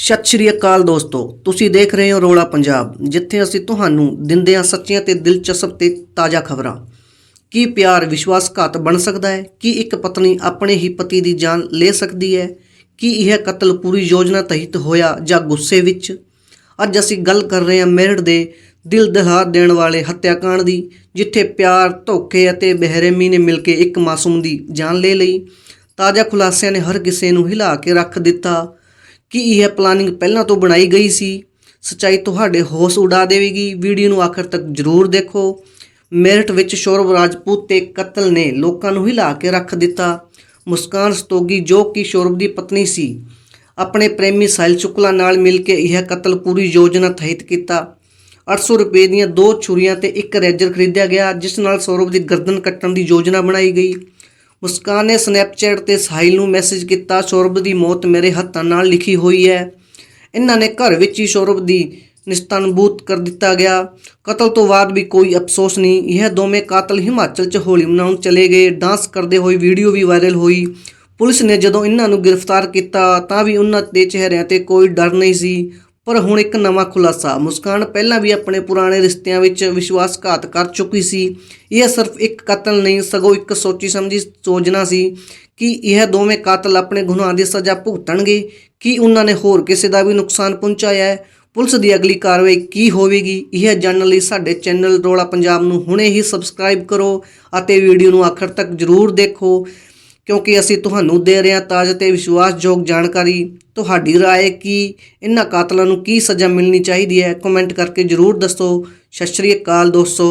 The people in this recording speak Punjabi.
ਸਤਿ ਸ਼੍ਰੀ ਅਕਾਲ ਦੋਸਤੋ, ਤੁਸੀਂ ਦੇਖ ਰਹੇ ਹੋ ਰੋਲਾ ਪੰਜਾਬ, ਜਿੱਥੇ ਅਸੀਂ ਤੁਹਾਨੂੰ ਦਿੰਦੇ ਹਾਂ ਸੱਚੀਆਂ ਤੇ ਦਿਲਚਸਪ ਤੇ ਤਾਜ਼ਾ ਖਬਰਾਂ। ਕੀ ਪਿਆਰ ਵਿਸ਼ਵਾਸਘਾਤ ਬਣ ਸਕਦਾ ਹੈ? ਕੀ ਇੱਕ ਪਤਨੀ ਆਪਣੇ ਹੀ ਪਤੀ ਦੀ ਜਾਨ ਲੈ ਸਕਦੀ ਹੈ? ਕੀ ਇਹ ਕਤਲ ਪੂਰੀ ਯੋਜਨਾ ਤਹਿਤ ਹੋਇਆ ਜਾਂ ਗੁੱਸੇ ਵਿੱਚ? ਅੱਜ ਅਸੀਂ ਗੱਲ ਕਰ ਰਹੇ ਹਾਂ ਮੇਰਠ ਦੇ ਦਿਲ ਦਹਿਲਾ ਦੇਣ ਵਾਲੇ ਹੱਤਿਆਕਾਂਡ ਦੀ, ਜਿੱਥੇ ਪਿਆਰ, ਧੋਖੇ ਅਤੇ ਬਹਿਰੇਮੀ ਨੇ ਮਿਲ ਕੇ ਇੱਕ ਮਾਸੂਮ ਦੀ ਜਾਨ ਲੈ ਲਈ। ਤਾਜ਼ਾ ਖੁਲਾਸਿਆਂ ਨੇ ਹਰ ਕਿਸੇ ਨੂੰ ਹਿਲਾ ਕੇ ਰੱਖ ਦਿੱਤਾ। ਕੀ ਇਹ ਪਲਾਨਿੰਗ ਪਹਿਲਾਂ ਤੋਂ ਬਣਾਈ ਗਈ ਸੀ? ਸਚਾਈ ਤੁਹਾਡੇ ਹੋਸ਼ ਉਡਾ ਦੇਵੇਗੀ। ਵੀਡੀਓ ਨੂੰ ਆਖਰ ਤੱਕ ਜ਼ਰੂਰ ਦੇਖੋ। ਮੇਰਠ ਵਿੱਚ ਸ਼ੌਰਵ ਰਾਜਪੂਤ ਤੇ ਕਤਲ ਨੇ ਲੋਕਾਂ ਨੂੰ ਹਿਲਾ ਕੇ ਰੱਖ ਦਿੱਤਾ। ਮੁਸਕਾਨ ਸਤੋਗੀ, ਜੋ ਕਿ ਸ਼ੌਰਵ ਦੀ ਪਤਨੀ ਸੀ, ਆਪਣੇ ਪ੍ਰੇਮੀ ਸਾਹਿਲ ਸ਼ੁਕਲਾ ਨਾਲ ਮਿਲ ਕੇ ਇਹ ਕਤਲ ਪੂਰੀ ਯੋਜਨਾ ਤਹਿਤ ਕੀਤਾ। 800 ਰੁਪਏ ਦੀਆਂ ਦੋ ਛੁਰੀਆਂ ਤੇ ਇੱਕ ਰੇਜਰ ਖਰੀਦਿਆ ਗਿਆ, ਜਿਸ ਨਾਲ ਸੌਰਵ ਦੀ ਗਰਦਨ ਕੱਟਣ ਦੀ ਯੋਜਨਾ ਬਣਾਈ ਗਈ। ਮੁਸਕਾਨ ਨੇ ਸਨੈਪਚੈਟ ਤੇ ਸਾਹਿਲ ਨੂੰ ਮੈਸੇਜ ਕੀਤਾ ਸੌਰਵ ਦੀ ਮੌਤ ਮੇਰੇ ਹੱਥਾਂ ਨਾਲ ਲਿਖੀ ਹੋਈ ਹੈ। ਇਹਨਾਂ ਨੇ ਘਰ ਵਿੱਚ ਹੀ ਸੌਰਵ ਦੀ ਨਿਸਤਨਬੂਤ ਕਰ ਦਿੱਤਾ ਗਿਆ। ਕਤਲ ਤੋਂ ਬਾਅਦ ਵੀ ਕੋਈ ਅਫਸੋਸ ਨਹੀਂ। ਇਹ ਦੋਵੇਂ ਕਾਤਲ ਹਿਮਾਚਲ 'ਚ ਹੋਲੀ ਮਨਾਉਣ ਚਲੇ ਗਏ। ਡਾਂਸ ਕਰਦੇ ਹੋਏ ਵੀਡੀਓ ਵੀ ਵਾਇਰਲ ਹੋਈ। ਪੁਲਿਸ ਨੇ ਜਦੋਂ ਇਹਨਾਂ ਨੂੰ ਗ੍ਰਿਫਤਾਰ ਕੀਤਾ, ਤਾਂ ਵੀ ਉਹਨਾਂ ਦੇ ਚਿਹਰਿਆਂ ਤੇ ਕੋਈ ਡਰ ਨਹੀਂ ਸੀ। ਪਰ ਹੁਣ ਇੱਕ ਨਵਾਂ ਖੁਲਾਸਾ। ਮੁਸਕਾਨ ਪਹਿਲਾਂ ਵੀ ਆਪਣੇ ਪੁਰਾਣੇ ਰਿਸ਼ਤਿਆਂ ਵਿੱਚ ਵਿਸ਼ਵਾਸਘਾਤ ਕਰ ਚੁੱਕੀ ਸੀ। ਇਹ ਸਿਰਫ ਇੱਕ ਕਤਲ ਨਹੀਂ, ਸਗੋਂ ਇੱਕ ਸੋਚੀ ਸਮਝੀ ਯੋਜਨਾ ਸੀ ਕਿ ਇਹ ਦੋਵੇਂ ਕਾਤਲ ਆਪਣੇ ਗੁਨਾਹ ਦੀ ਸਜ਼ਾ ਭੁਗਤਣਗੇ। ਕਿ ਉਹਨਾਂ ਨੇ ਹੋਰ ਕਿਸੇ ਦਾ ਵੀ ਨੁਕਸਾਨ ਪਹੁੰਚਾਇਆ ਹੈ? ਪੁਲਿਸ ਦੀ ਅਗਲੀ ਕਾਰਵਾਈ ਕੀ ਹੋਵੇਗੀ? ਇਹ ਜਾਣਨ ਲਈ ਸਾਡੇ ਚੈਨਲ ਰੋਲਾ ਪੰਜਾਬ ਨੂੰ ਹੁਣੇ ਹੀ ਸਬਸਕ੍ਰਾਈਬ ਕਰੋ ਅਤੇ ਵੀਡੀਓ ਨੂੰ ਆਖਰ ਤੱਕ ਜ਼ਰੂਰ ਦੇਖੋ। ਕਿਉਂਕਿ ਅਸੀਂ ਤੁਹਾਨੂੰ ਦੇ ਰਹੇ ਹਾਂ ਤਾਜ਼ਾ ਤੇ ਵਿਸ਼ਵਾਸਯੋਗ ਜਾਣਕਾਰੀ ਤੁਹਾਡੀ رائے ਕੀ ਇਹਨਾਂ ਕਾਤਲਾਂ ਨੂੰ ਕੀ ਸਜ਼ਾ ਮਿਲਣੀ ਚਾਹੀਦੀ ਹੈ ਕਮੈਂਟ ਕਰਕੇ ਜ਼ਰੂਰ ਦੱਸੋ ਸਤਿ ਸ਼੍ਰੀ ਅਕਾਲ ਦੋਸਤੋ